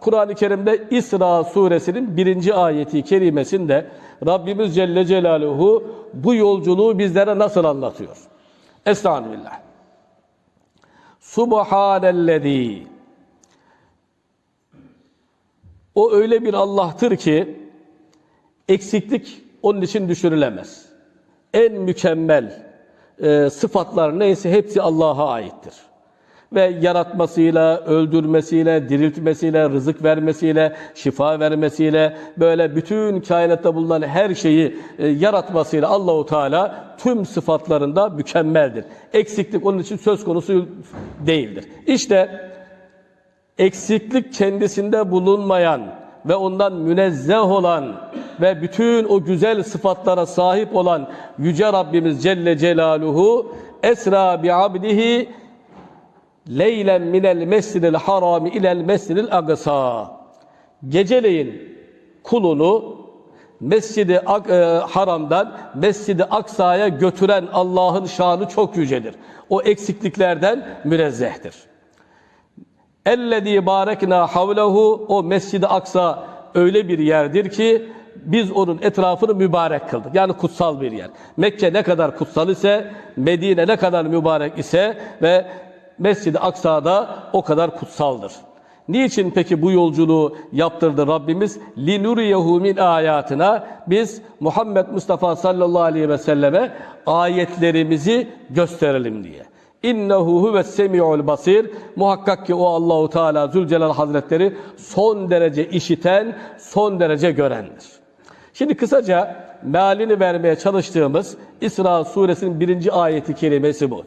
Kur'an-ı Kerim'de İsra suresinin birinci ayeti kerimesinde Rabbimiz Celle Celaluhu bu yolculuğu bizlere nasıl anlatıyor? Estağfirullah. Subhanellezi O öyle bir Allah'tır ki eksiklik onun için düşürülemez. En mükemmel e, sıfatlar neyse hepsi Allah'a aittir. Ve yaratmasıyla, öldürmesiyle, diriltmesiyle, rızık vermesiyle, şifa vermesiyle, böyle bütün kainatta bulunan her şeyi e, yaratmasıyla Allahu Teala tüm sıfatlarında mükemmeldir. Eksiklik onun için söz konusu değildir. İşte eksiklik kendisinde bulunmayan ve ondan münezzeh olan ve bütün o güzel sıfatlara sahip olan Yüce Rabbimiz Celle Celaluhu esra bi abdihi leylen minel mescidil harami ilel mescidil agsa geceleyin kulunu Mescidi e, Haram'dan Mescidi Aksa'ya götüren Allah'ın şanı çok yücedir. O eksikliklerden münezzehtir. Ellezî barekna havlehu o Mescid-i Aksa öyle bir yerdir ki biz onun etrafını mübarek kıldık. Yani kutsal bir yer. Mekke ne kadar kutsal ise, Medine ne kadar mübarek ise ve Mescid-i Aksa da o kadar kutsaldır. Niçin peki bu yolculuğu yaptırdı Rabbimiz? لِنُرِيَهُ min ayatına Biz Muhammed Mustafa sallallahu aleyhi ve selleme ayetlerimizi gösterelim diye. İnnehu huves semiul basir. Muhakkak ki o Allahu Teala Zülcelal Hazretleri son derece işiten, son derece görendir. Şimdi kısaca mealini vermeye çalıştığımız İsra suresinin birinci ayeti kerimesi bu.